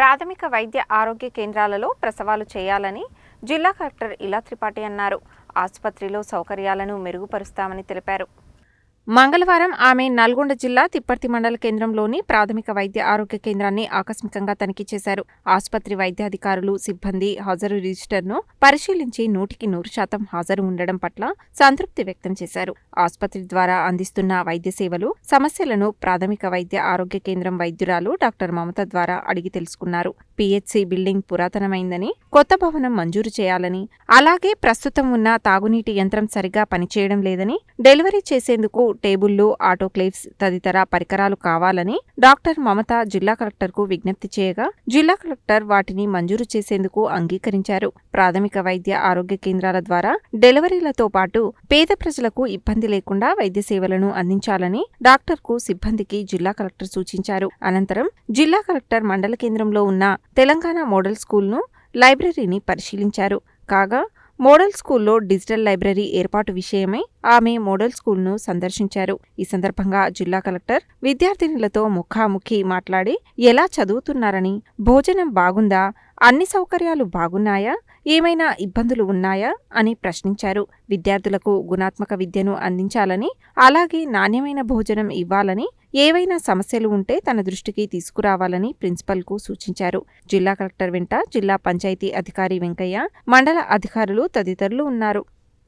ప్రాథమిక వైద్య ఆరోగ్య కేంద్రాలలో ప్రసవాలు చేయాలని జిల్లా కలెక్టర్ ఇలా త్రిపాఠి అన్నారు. ఆసుపత్రిలో సౌకర్యాలను మెరుగుపరుస్తామని తెలిపారు. మంగళవారం ఆమె నల్గొండ జిల్లా తిప్పర్తి మండల కేంద్రంలోని ప్రాథమిక వైద్య ఆరోగ్య కేంద్రాన్ని ఆకస్మికంగా తనిఖీ చేశారు. ఆసుపత్రి వైద్యాధికారులు సిబ్బంది హాజరు రిజిస్టర్ను పరిశీలించి నూటికి నూరు శాతం హాజరు ఉండడం పట్ల సంతృప్తి వ్యక్తం చేశారు. ఆసుపత్రి ద్వారా అందిస్తున్న వైద్య సేవలు సమస్యలను ప్రాథమిక వైద్య ఆరోగ్య కేంద్రం వైద్యురాలు డాక్టర్ మమత ద్వారా అడిగి తెలుసుకున్నారు. పిహెచ్సి బిల్డింగ్ పురాతనమైందని కొత్త భవనం మంజూరు చేయాలని అలాగే ప్రస్తుతం ఉన్న తాగునీటి యంత్రం సరిగా పనిచేయడం లేదని డెలివరీ చేసేందుకు టేబుళ్ళు ఆటోక్లేవ్స్ తదితర పరికరాలు కావాలని డాక్టర్ మమత జిల్లా కలెక్టర్కు విజ్ఞప్తి చేయగా జిల్లా కలెక్టర్ వాటిని మంజూరు చేసేందుకు అంగీకరించారు. ప్రాథమిక వైద్య ఆరోగ్య కేంద్రాల ద్వారా డెలివరీలతో పాటు పేద ప్రజలకు ఇబ్బంది లేకుండా వైద్య సేవలను అందించాలని డాక్టర్కు సిబ్బందికి జిల్లా కలెక్టర్ సూచించారు. అనంతరం జిల్లా కలెక్టర్ మండల కేంద్రంలో ఉన్న తెలంగాణ మోడల్ స్కూల్ను లైబ్రరీని పరిశీలించారు. కాగా మోడల్ స్కూల్లో డిజిటల్ లైబ్రరీ ఏర్పాటు విషయమై ఆమె మోడల్ స్కూల్ను సందర్శించారు. ఈ సందర్భంగా జిల్లా కలెక్టర్ విద్యార్థినులతో ముఖాముఖి మాట్లాడి ఎలా చదువుతున్నారని భోజనం బాగుందా అన్ని సౌకర్యాలు బాగున్నాయా ఏమైనా ఇబ్బందులు ఉన్నాయా అని ప్రశ్నించారు. విద్యార్థులకు గుణాత్మక విద్యను అందించాలని అలాగే నాణ్యమైన భోజనం ఇవ్వాలని ఏవైనా సమస్యలు ఉంటే తన దృష్టికి తీసుకురావాలని ప్రిన్సిపల్కు సూచించారు. జిల్లా కలెక్టర్ వెంట జిల్లా పంచాయతీ అధికారి వెంకయ్య మండల అధికారులు తదితరులు ఉన్నారు.